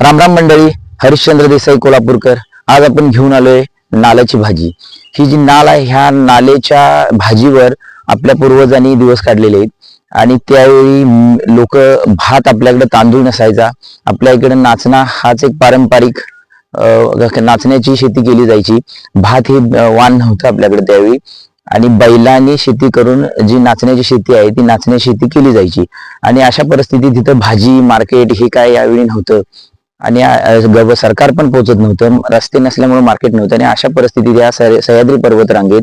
राम राम मंडळी हरिश्चंद्र देसाई कोल्हापूरकर. आज आपण घेऊन आलोय नाल्याची भाजी. ही जी नाल आहे ह्या नालेच्या भाजीवर आपल्या पूर्वजांनी दिवस काढलेले आहेत. आणि त्यावेळी लोक भात आपल्याकडे तांदूळ नसायचा. आपल्या इकडे नाचणा हाच एक पारंपरिक नाचण्याची शेती केली जायची. भात हे वाण नव्हतं आपल्याकडे त्यावेळी. आणि बैलांनी शेती करून जी नाचण्याची शेती आहे ती नाचण्याची शेती केली जायची. आणि अशा परिस्थितीत तिथं भाजी मार्केट हे काय यावेळी नव्हतं. आणि गव- सरकार पण पोहोचत नव्हतं. रस्ते नसल्यामुळे मार्केट नव्हतं. आणि अशा परिस्थितीत या सह्याद्री पर्वत रांगेत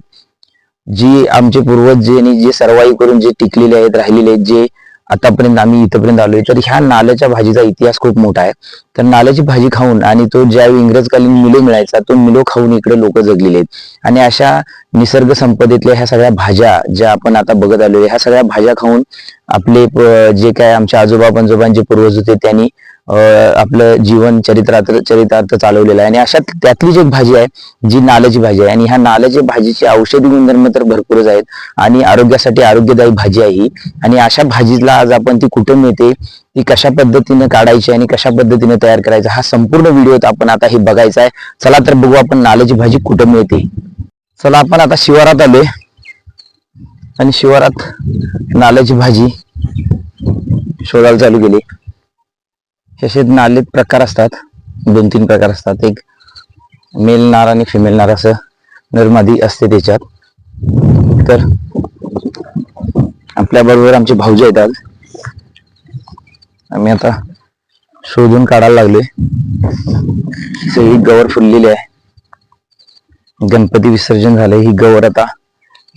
जी आमचे पूर्वज जे आणि जे सर्वाई करून जे टिकलेले आहेत राहिलेले आहेत जे आतापर्यंत आम्ही इथपर्यंत आलोय तर ह्या नाल्याच्या भाजीचा इतिहास खूप मोठा आहे. तर नाल्याची भाजी खाऊन आणि तो ज्यावेळी इंग्रजकालीन मिलो मिळायचा तो मिलो खाऊन इकडे लोक जगलेले आहेत. आणि अशा निसर्ग संपदेतल्या ह्या सगळ्या भाज्या ज्या आपण आता बघत आलोय ह्या सगळ्या भाज्या खाऊन आपले जे काय आमच्या आजोबा पंजोबांचे पूर्वज होते त्यांनी आपलं जीवन चरित्रार्थ चरितार्थ चालवलेलं आहे. आणि अशा त्यातलीच एक भाजी आहे जी नालाची भाजी आहे आणि ह्या नाल्याची भाजीची औषधी गुणधर्म तर भरपूरच आहेत. आणि आरोग्यासाठी आरोग्यदायी भाजी आहे ही. आणि अशा भाजीला आज आपण ती कुठे मिळते ती कशा पद्धतीने काढायची आणि कशा पद्धतीने तयार करायचा हा संपूर्ण व्हिडिओ आपण आता हे बघायचा आहे. चला तर बघू आपण नाल्याची भाजी कुठे मिळते. चला आपण आता शिवारात आलोय आणि शिवारात नालाची भाजी शोधायला चालू केली. असे नालेत प्रकार असतात. दोन तीन प्रकार असतात. एक मेल नार आणि फिमेल नार असं नरमादी असते त्याच्यात. तर आपल्या बरोबर आमचे भाऊजी आहेत आज. आम्ही आता शोधून काढायला लागलोय सगळी गवर फुललेली आहे. गणपती विसर्जन झालंय. ही गवर आता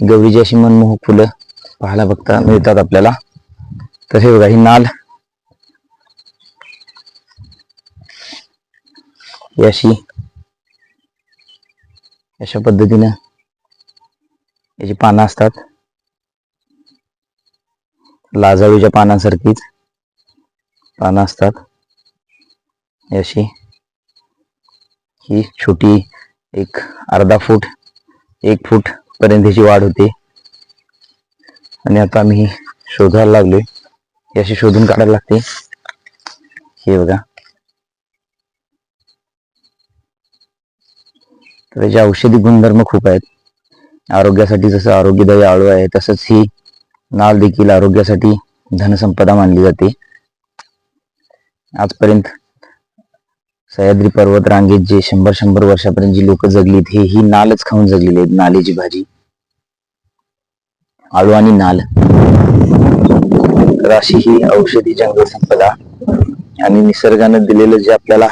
गौरीची अशी मनमोहक फुलं पाहायला बघता मिळतात आपल्याला. तर हे बघा ही नाल ही अशी अशा पद्धतीनं याची पानं असतात. लाजाळूच्या पानांसारखीच पानं असतात. याशी अशी ही छोटी एक अर्धा फूट एक फूट पर्यंतची वाढ होते. आणि आता आम्ही शोधायला लागलोय. याशी अशी शोधून काढायला लागते. हे बघा. तर त्याचे औषधी गुणधर्म खूप आहेत. आरोग्यासाठी जसं आरोग्यदायी आळू आहे तसंच ही नाल देखील आरोग्यासाठी धनसंपदा मानली जाते. आजपर्यंत सह्याद्री पर्वत रांगेत जे शंभर शंभर वर्षापर्यंत जी लोक जगलीत हे ही नालच खाऊन जगलेली आहेत नालेची भाजी. आळू आणि नाल. तर अशी ही औषधी जंगल संपदा. आणि निसर्गानं दिलेलं जे आपल्याला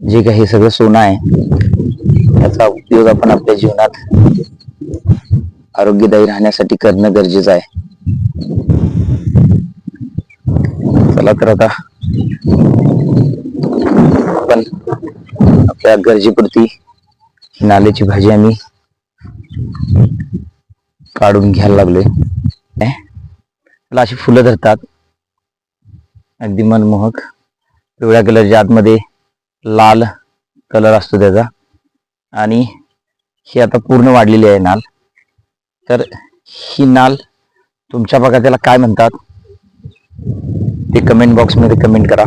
जे काही सगळं सोनं आहे त्याचा उपयोग आपण आपल्या जीवनात आरोग्यदायी राहण्यासाठी करणं गरजेचं आहे. चला तर आता आपण आपल्या गरजेपुरती नाल्याची भाजी आम्ही काढून घ्यायला लागलोय. त्याला अशी फुलं धरतात. अगदी मनमोहक. पिवळ्या कलरच्या आतमध्ये लाल कलर असतो त्याचा. आणि ही आता पूर्ण वाढलेली आहे नाल. तर ही नाल तुमच्या भागात त्याला काय म्हणतात? ते कमेंट बॉक्समध्ये कमेंट करा.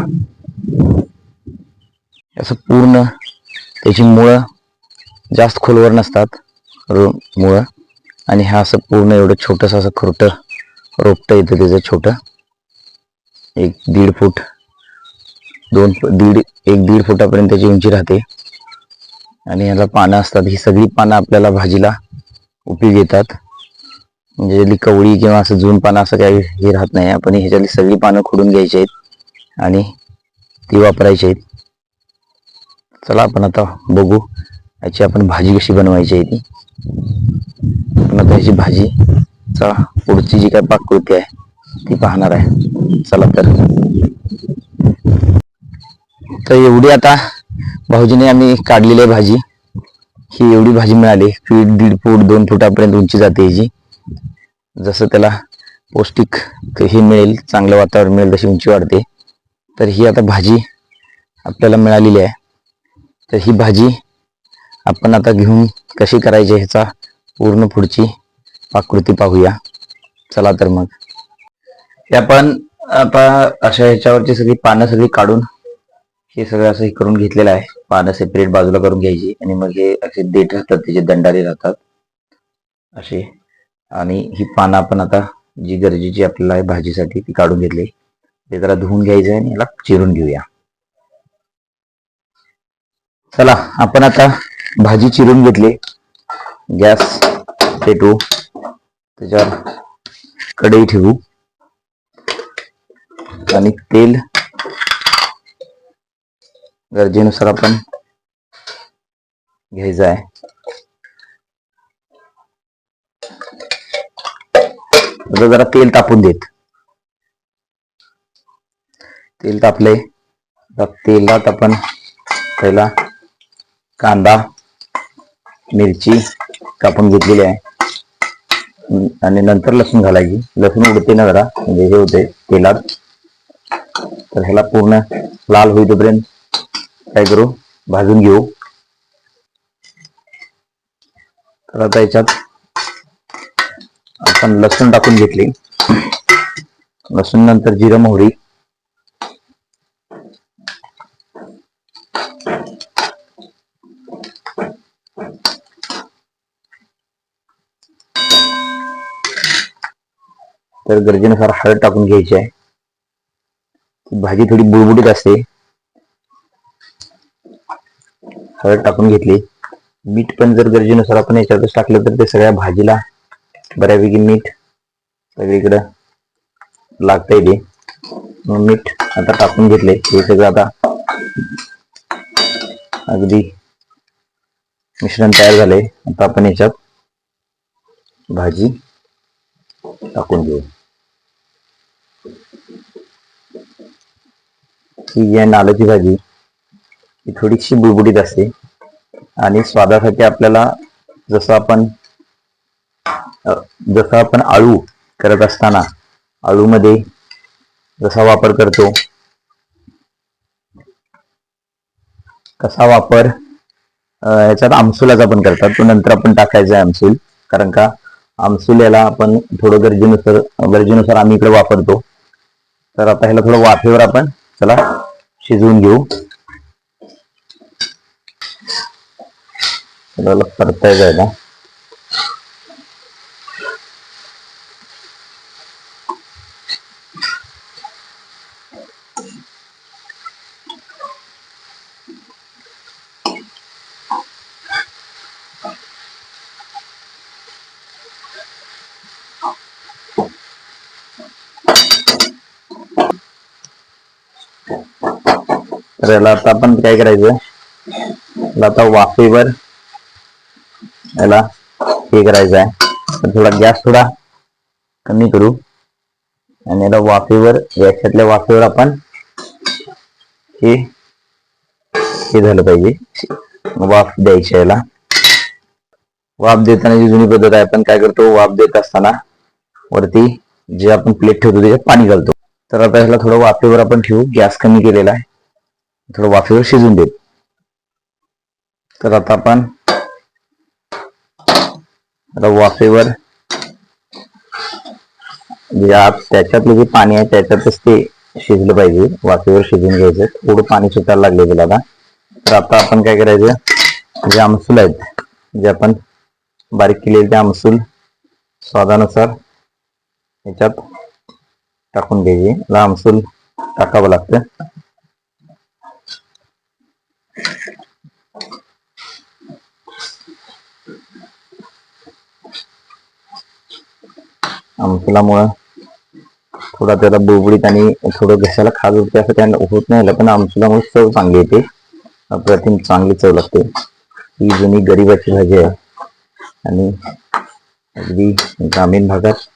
असं पूर्ण त्याची मुळं जास्त खोलवर नसतात रो मुळं. आणि हा असं पूर्ण एवढं छोटस असं खुरटं रोपटं येतं त्याचं छोटं. एक दीड फूट दोन दीड एक दीड फुटापर्यंत त्याची उंची राहते. आणि याला पानं असतात. ही सगळी पानं आपल्याला भाजीला उपयोग येतात. म्हणजे कवळी किंवा असं जून पानं असं काही हे राहत नाही. आपण ह्याच्यातली सगळी पानं खोडून घ्यायची आहेत आणि ती वापरायची आहेत. चला आपण आता बघू याची आपण भाजी कशी बनवायची आहे ती. आपण आता ह्याची भाजी चला पुढची जी काय पाककृती आहे ती पाहणार आहे. चला तर एवढी आता भाऊजीने आम्ही काढलेली आहे भाजी. ही एवढी भाजी मिळाली. फीट दीड फूट दोन फुटापर्यंत उंची जाते ह्याची. जसं त्याला पौष्टिक हे मिळेल चांगलं वातावरण मिळेल तशी उंची वाढते. तर ही आता भाजी आपल्याला मिळालेली आहे. तर ही भाजी आपण आता घेऊन कशी करायची ह्याचा पूर्ण पुढची पाकृती पाहूया. चला तर मग. हे आपण आता अशा ह्याच्यावरची सगळी पानं सगळी काढून हे सगळं असं हे करून घेतलेलं आहे. पानं सेपरेट बाजूला करून घ्यायची आणि मग हे असे देठ राहतात त्याचे दंडारे राहतात. असे. आणि ही पानं आपण आता जी गरजेची आपल्याला आहे भाजीसाठी ती काढून घेतली. ते जरा धुवून घ्यायचं आहे आणि याला चिरून घेऊया. चला आपण आता भाजी चिरून घेतली. गॅस पेटू त्याच्यावर कढई ठेवू. आणि तेल गरजेनुसार आपण घ्यायचं आहे जरा तेल तापून देत. तेल तापले. तेलात आपण पहिला कांदा मिरची कापून घेतलेली आहे. आणि नंतर लसूण घालायची. लसूण उडते ना जरा. म्हणजे हे होते तेलात. तर ह्याला पूर्ण लाल होईतोपर्यंत काय करू? भाजून घेऊ. तर आता याच्यात आपण लसूण टाकून घेतली. लसूण नंतर जिरं मोहरी. तर गरजेनुसार हळद टाकून घ्यायची आहे. भाजी थोडी बुडबुडीत असते. हळद टाकून घेतली. मीठ पण जर गरजेनुसार आपण याच्यातच टाकलं तर ते सगळ्या भाजीला बऱ्यापैकी मीठ सगळीकडं लागतंय ते मीठ आता टाकून घेतले हे सगळं आता अगदी मिश्रण तयार झालंय. आता आपण याच्यात भाजी टाकून घेऊ. ही जी आहे नालाची भाजी ही थोडीशी बुडबुडीत असते. आणि स्वादासाठी आपल्याला जसं आपण जसं आपण आळू करत असताना आळूमध्ये जसा वापर करतो कसा वापर याच्यात आमसुलाचा पण करतात. तो नंतर आपण टाकायचा आहे आमसूल. कारण का आमसूल याला आपण थोडं गरजेनुसार गरजेनुसार आम्ही इकडे वापरतो. तर आता ह्याला थोडं वाफेवर आपण चला शिजवून घेऊ. त्याला परताय जायला तर याला आता आपण काय करायचं? आता वाफेवर याला हे करायचं आहे. थोडा गॅस थोडा कमी करू. आणि याला वाफेवर याच्यातल्या वाफेवर आपण हे हे झालं पाहिजे. वाफ द्यायची याला. वाफ देताना जी जुनी पद्धत आहे. आपण काय करतो? वाफ देत असताना वरती जे आपण प्लेट ठेवतो त्याच्यात पाणी घालतो. तर आता ह्याला थोडं वाफेवर आपण ठेवू. गॅस कमी केलेला आहे. थोडं वाफेवर शिजून देऊ. तर आता आपण आता वाफेवर जे त्याच्यातलं जे पाणी आहे त्याच्यातच ते शिजलं पाहिजे. वाफेवर शिजून घ्यायचं. थोडं पाणी सुटायला लागले त्याला आता. तर आता आपण काय करायचं? जे आमसूल आहेत जे आपण बारीक केलेले ते आमसूल स्वादानुसार याच्यात टाकून घ्यायचे. आमसूल टाकावं लागतं. आमसुलामुळं थोडा त्याला बुबडीत आणि थोडं घशाला खाज होते असं त्यांना होत नाही पण आमसुलामुळे चव चांगली येते. अप्रतिम चांगली चव लागते. ही जुनी गरिबाची भाजी आहे. आणि अगदी ग्रामीण भागात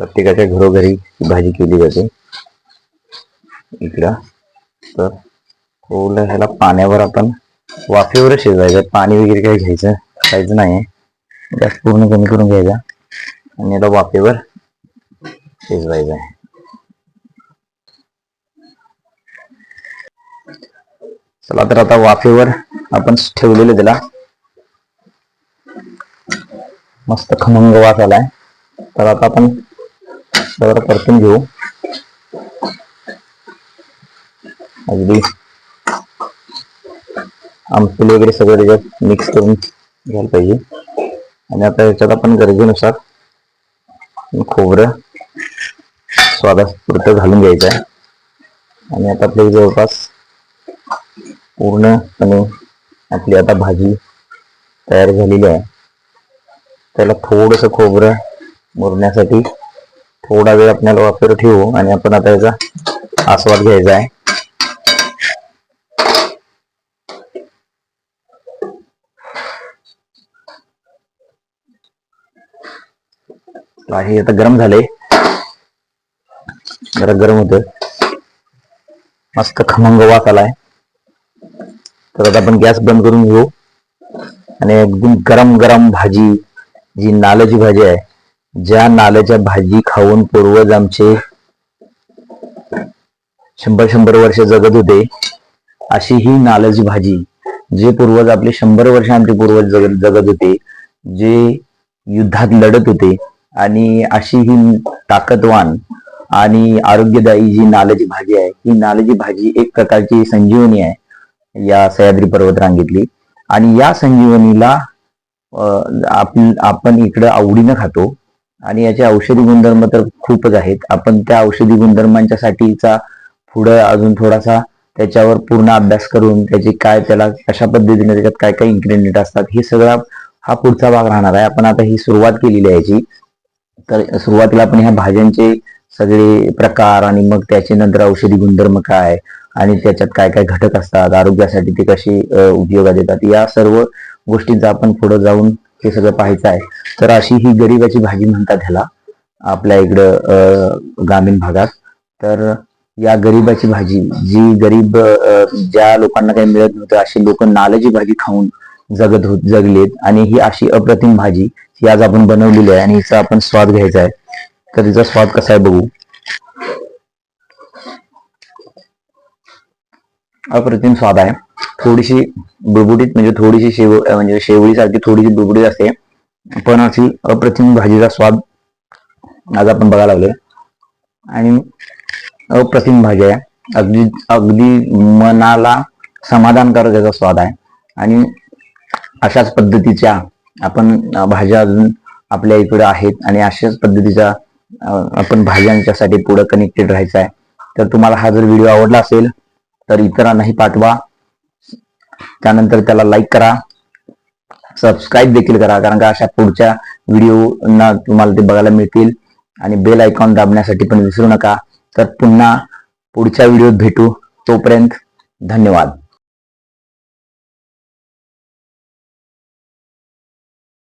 प्रत्येकाच्या घरोघरी भाजी केली जाते. इकडं तर थोडं ह्याला पाण्यावर आपण वाफेवर शिजवायचं पाणी वगैरे काही घ्यायचं खायचं नाही. गॅस पूर्ण कमी करून घ्यायचा आणि याला वाफेवर शिजवायचं आहे चला तर आता वाफेवर आपण ठेवलेलं त्याला मस्त खमंग वास आलाय तर आता आपण परतून घेऊ अगदी आमसूल वगैरे सगळं त्याच्यात मिक्स करून घ्यायला पाहिजे आणि आता याच्यात आपण गरजेनुसार खोबरं स्वादापुरतं घालून घ्यायचं आहे. आणि आता आपली जवळपास पूर्णपणे आपली आता भाजी तयार झालेली आहे. त्याला थोडंसं खोबरं मुरण्यासाठी थोडा वेळ आपल्याला वापर ठेवू आणि आपण आता याचा आस्वाद घ्यायचा आहे. हे आता गरम झालंय. जरा गरम होत मस्त खमंग वास आलाय. तर आता आपण गॅस बंद करून घेऊ. आणि एकदम गरम गरम भाजी जी नाल्याची भाजी आहे ज्या नाल्याच्या भाजी खाऊन पूर्वज आमचे शंभर शंभर वर्ष जगत होते अशी ही नाल्याची भाजी जे पूर्वज आपले शंभर वर्ष आमचे पूर्वज जगत जगत होते जे युद्धात लढत होते आणि अशी ही ताकदवान आणि आरोग्यदायी जी नाल्याची भाजी आहे ही नाल्याची भाजी एक प्रकारची संजीवनी आहे या सह्याद्री पर्वत रांगेतली. आणि या संजीवनीला आपण आपण इकडं आवडीनं खातो. आणि याचे औषधी गुणधर्म तर खूपच आहेत. आपण त्या औषधी गुणधर्मांच्या साठीचा पुढं अजून थोडासा त्याच्यावर पूर्ण अभ्यास करून त्याची काय त्याला कशा पद्धतीने त्याच्यात काय काय इन्ग्रेडियंट असतात हे सगळा हा पुढचा भाग राहणार आहे. आपण आता ही सुरुवात केलेली आहे याची. तर सुरुवातीला आपण ह्या भाज्यांचे सगळे प्रकार आणि मग त्याचे नंतर औषधी गुणधर्म काय आणि त्याच्यात काय काय घटक असतात आरोग्यासाठी ते कसे उपयोगात येतात या सर्व गोष्टींचा आपण पुढे जाऊन हे सगळं पाहायचं आहे. तर अशी ही गरीबाची भाजी म्हणतात ह्याला आपल्या इकडं ग्रामीण भागात. तर या गरीबाची भाजी जी गरीब ज्या लोकांना काही मिळत नव्हतं अशी लोक नालाची भाजी खाऊन जगत होत जगलेत आणि ही अशी अप्रतिम भाजी ही आज आपण बनवलेली आहे आणि हिचा आपण स्वाद घ्यायचा आहे. तर तिचा स्वाद कसा आहे बघू. अप्रतिम स्वाद आहे. थोडीशी बुडबुडीत म्हणजे थोडीशी शेव म्हणजे शेवळीसारखी थोडीशी बुडबुडीत असते. पण अशी अप्रतिम भाजीचा स्वाद आज आपण बघायला लागलोय. आणि अप्रतिम भाजी आहे. अगदी अगदी मनाला समाधानकारक याचा स्वाद आहे. आणि अशाच पद्धतीच्या आपण भाज्या अजून आपल्या इकडे आहेत आणि अशाच पद्धतीच्या आपण भाज्यांच्यासाठी पुढे कनेक्टेड राहायचं आहे तर तुम्हाला हा जर व्हिडिओ आवडला असेल तर इतरांनाही पाठवा. त्यानंतर त्याला लाईक करा. सबस्क्राईब देखील करा कारण का अशा पुढच्या व्हिडिओना तुम्हाला ते बघायला मिळतील. आणि बेल आयकॉन दाबण्यासाठी पण विसरू नका. तर पुन्हा पुढच्या व्हिडिओत भेटू. तोपर्यंत धन्यवाद.